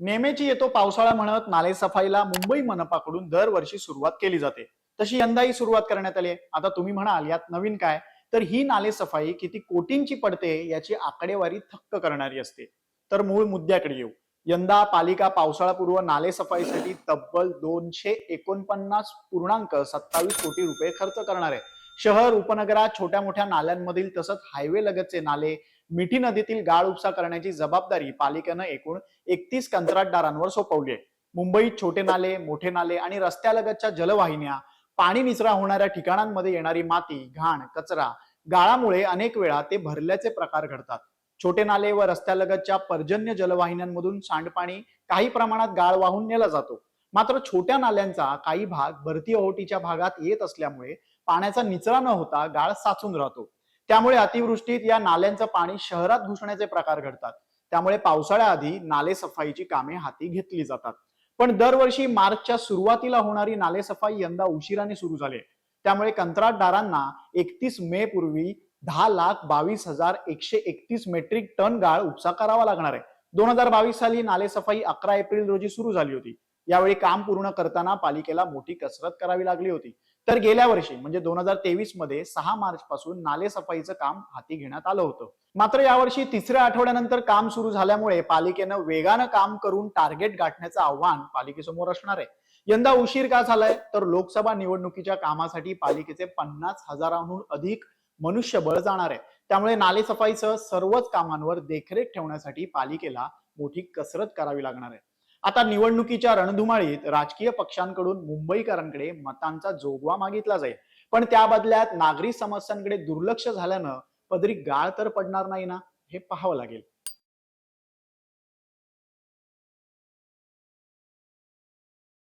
नेमेची येतो पावसाळा म्हणत नाले सफाईला मुंबई मनपाकडून दरवर्षी सुरुवात केली जाते. तशी यंदाही सुरुवात करण्यात आली आहे. आता तुम्ही म्हणाल यात नवीन काय? तर ही नाले सफाई किती कोटींची पडते याची आकडेवारी थक्क करणारी असते. तर मूळ मुद्द्याकडे येऊ. यंदा पालिका पावसाळापूर्व नाले सफाईसाठी तब्बल दोनशे एकोणपन्नास पूर्णांक सत्तावीस कोटी रुपये खर्च करणार आहे. शहर उपनगरात छोट्या मोठ्या नाल्यांमधील तसंच हायवे लगतचे नाले मिठी नदीतील गाळ उपसा करण्याची जबाबदारी पालिकेनं एकूण एकतीस कंत्राटदारांवर सोपवली आहे. मुंबईत छोटे नाले मोठे नाले आणि रस्त्यालगतच्या जलवाहिन्या पाणी निचरा होणाऱ्या ठिकाणांमध्ये येणारी माती घाण कचरा गाळामुळे अनेक वेळा ते भरल्याचे प्रकार घडतात. छोटे नाले व रस्त्यालगतच्या पर्जन्य जलवाहिन्यांमधून सांडपाणी काही प्रमाणात गाळ वाहून नेला जातो. मात्र छोट्या नाल्यांचा काही भाग भरती ओहोटीच्या भागात येत असल्यामुळे पाण्याचा निचरा न होता गाळ साचून राहतो. त्यामुळे अतिवृष्टीत या नाल्यांचं पाणी शहरात घुसण्याचे प्रकार घडतात. त्यामुळे पावसाळ्याआधी नाले सफाईची कामे हाती घेतली जातात. पण दरवर्षी मार्चच्या सुरुवातीला होणारी नाले सफाई यंदा उशिराने सुरू झाली. त्यामुळे कंत्राटदारांना एकतीस मे पूर्वी दहा लाख बावीस हजार एकशे एकतीस मेट्रिक टन गाळ उपसा करावा लागणार आहे. दोन हजार बावीस साली नाले सफाई अकरा एप्रिल रोजी सुरू झाली होती. यावेळी काम पूर्ण करताना पालिकेला मोठी कसरत करावी लागली होती. तर गेल्या वर्षी म्हणजे दोन हजार तेवीसमध्ये सहा मार्च पासून नाले सफाईचं काम हाती घेण्यात आलं होतं. मात्र यावर्षी तिसऱ्या आठवड्यानंतर काम सुरू झाल्यामुळे पालिकेनं वेगानं काम करून टार्गेट गाठण्याचं आव्हान पालिकेसमोर असणार आहे. यंदा उशीर का झालाय? तर लोकसभा निवडणुकीच्या कामासाठी पालिकेचे पन्नास हजारांहून अधिक मनुष्यबळ जाणार आहे. त्यामुळे नाले सफाईसह सर्वच कामांवर देखरेख ठेवण्यासाठी पालिकेला मोठी कसरत करावी लागणार आहे. आता निवडणुकीच्या रणधुमाळीत राजकीय पक्षांकडून मुंबईकरांकडे मतांचा जोगवा मागितला जाईल. पण त्या बदल्यात नागरी समस्यांकडे दुर्लक्ष झाल्यानं पदरी गाळ तर पडणार नाही ना हे पाहावं लागेल.